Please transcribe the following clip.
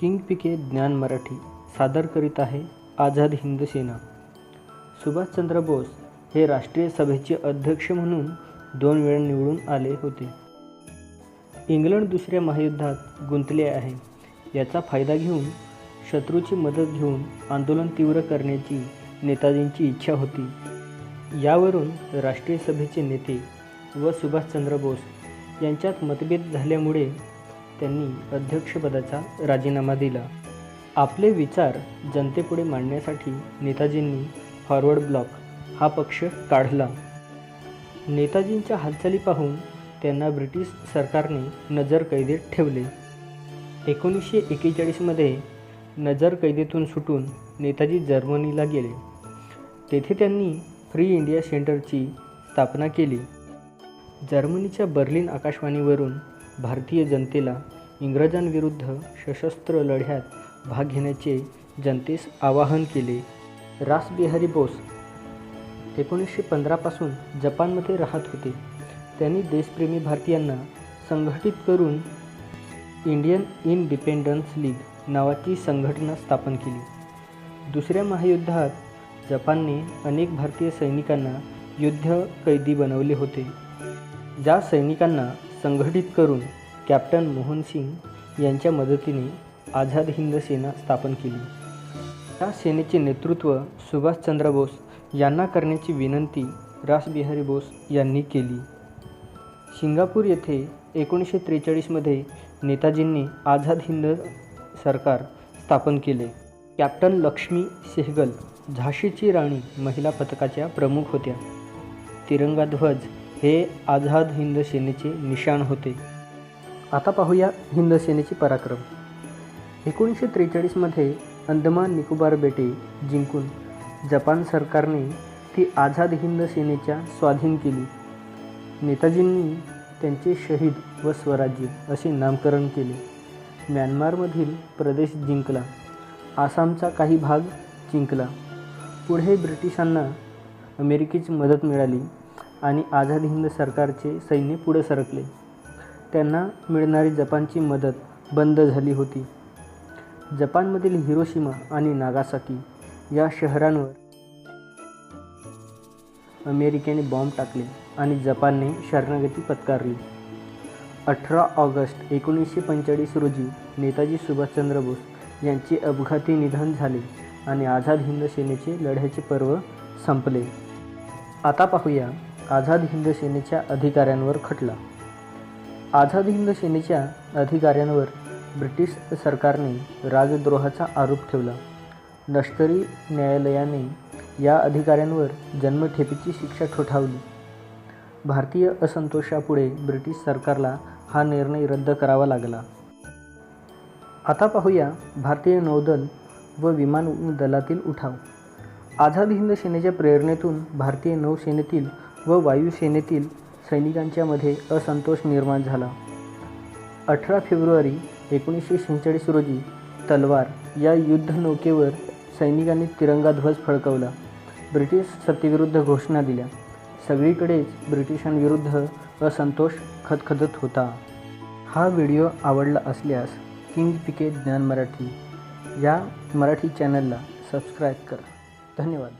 King पिके ज्ञान मराठी सादर करीत आहे आझाद हिंद सेना. सुभाषचंद्र बोस हे राष्ट्रीय सभेचे अध्यक्ष म्हणून दोन वेळा निवडून आले होते. इंग्लंड दुसऱ्या महायुद्धात गुंतले आहे. याचा फायदा घेऊन शत्रूची मदत घेऊन आंदोलन तीव्र करण्याची नेताजींची इच्छा होती. यावरून राष्ट्रीय सभेचे नेते व सुभाषचंद्र बोस यांच्यात मतभेद झाल्यामुळे त्यांनी अध्यक्षपदाचा राजीनामा दिला. आपले विचार जनतेपुढे मांडण्यासाठी नेताजींनी फॉरवर्ड ब्लॉक हा पक्ष काढला. नेताजींच्या हालचाली पाहून त्यांना ब्रिटिश सरकारने नजरकैदेत ठेवले. एकोणीसशे एकेचाळीसमध्ये नजरकैदेतून सुटून नेताजी जर्मनीला गेले. तेथे त्यांनी फ्री इंडिया सेंटरची स्थापना केली. जर्मनीच्या बर्लिन आकाशवाणीवरून भारतीय जनतेला इंग्रजांविरुद्ध सशस्त्र लढ्यात भाग घेण्याचे जनतेस आवाहन केले. रासबिहारी बोस एकोणीसशे पंधरापासून जपानमध्ये राहत होते. त्यांनी देशप्रेमी भारतीयांना संघटित करून इंडियन इंडिपेंडन्स लीग नावाची संघटना स्थापन केली. दुसऱ्या महायुद्धात जपानने अनेक भारतीय सैनिकांना युद्ध कैदी बनवले होते. ज्या सैनिकांना संघटित करून कॅप्टन मोहन सिंग यांच्या मदतीने आझाद हिंद सेना स्थापन केली. या सेनेचे नेतृत्व सुभाषचंद्र बोस यांना करण्याची विनंती रासबिहारी बोस यांनी केली. सिंगापूर येथे एकोणीसशे त्रेचाळीसमध्ये नेताजींनी आझाद हिंद सरकार स्थापन केले. कॅप्टन लक्ष्मी सेहगल झाशीची राणी महिला पथकाच्या प्रमुख होत्या. तिरंगा ध्वज हे आझाद हिंद सेनेचे निशाण होते. आता पाहूया हिंद सेनेचे पराक्रम. एकोणीसशे त्रेचाळीसमध्ये अंदमान निकोबार बेटे जिंकून जपान सरकारने ती आझाद हिंद सेनेच्या स्वाधीन केली. नेताजींनी त्यांचे शहीद व स्वराज्य असे नामकरण केले. म्यानमारमधील प्रदेश जिंकला. आसामचा काही भाग जिंकला. पुढे ब्रिटिशांना अमेरिकेची मदत मिळाली. आणि आझाद हिंद सरकारचे सैन्य पुढे सरकले. त्यांना मिळणारी जपानची मदत बंद झाली होती. जपानमधील हिरोशिमा आणि नागासाकी या शहरांवर अमेरिकेने बॉम्ब टाकले आणि जपानने शरणागती पत्कारली. अठरा ऑगस्ट एकोणीसशे पंचेचाळीस रोजी नेताजी सुभाषचंद्र बोस यांचे अपघाती निधन झाले आणि आझाद हिंद सेनेचे लढ्याचे पर्व संपले. आता पाहूया आझाद हिंद सेनेच्या अधिकाऱ्यांवर खटला. आझाद हिंद सेनेच्या अधिकाऱ्यांवर ब्रिटिश सरकारने राजद्रोहाचा आरोप ठेवला. लष्करी न्यायालयाने या अधिकाऱ्यांवर जन्मठेपीची शिक्षा ठोठावली. भारतीय असंतोषापुढे ब्रिटिश सरकारला हा निर्णय रद्द करावा लागला. आता पाहूया भारतीय नौदल व विमान दलातील उठाव. आझाद हिंद सेनेच्या प्रेरणेतून भारतीय नौसेनेतील व वायुसेनेतील सैनिकांच्यामध्ये असंतोष निर्माण झाला. अठरा फेब्रुवारी एकोणीसशे शेहेचाळीस रोजी तलवार या युद्धनौकेवर सैनिकांनी तिरंगा ध्वज फडकवला. ब्रिटिश सत्तेविरुद्ध घोषणा दिल्या. सगळीकडेच ब्रिटिशांविरुद्ध असंतोष खदखदत होता. हा व्हिडिओ आवडला असल्यास किंग पिके ज्ञान मराठी या मराठी चॅनलला सबस्क्राईब करा. धन्यवाद.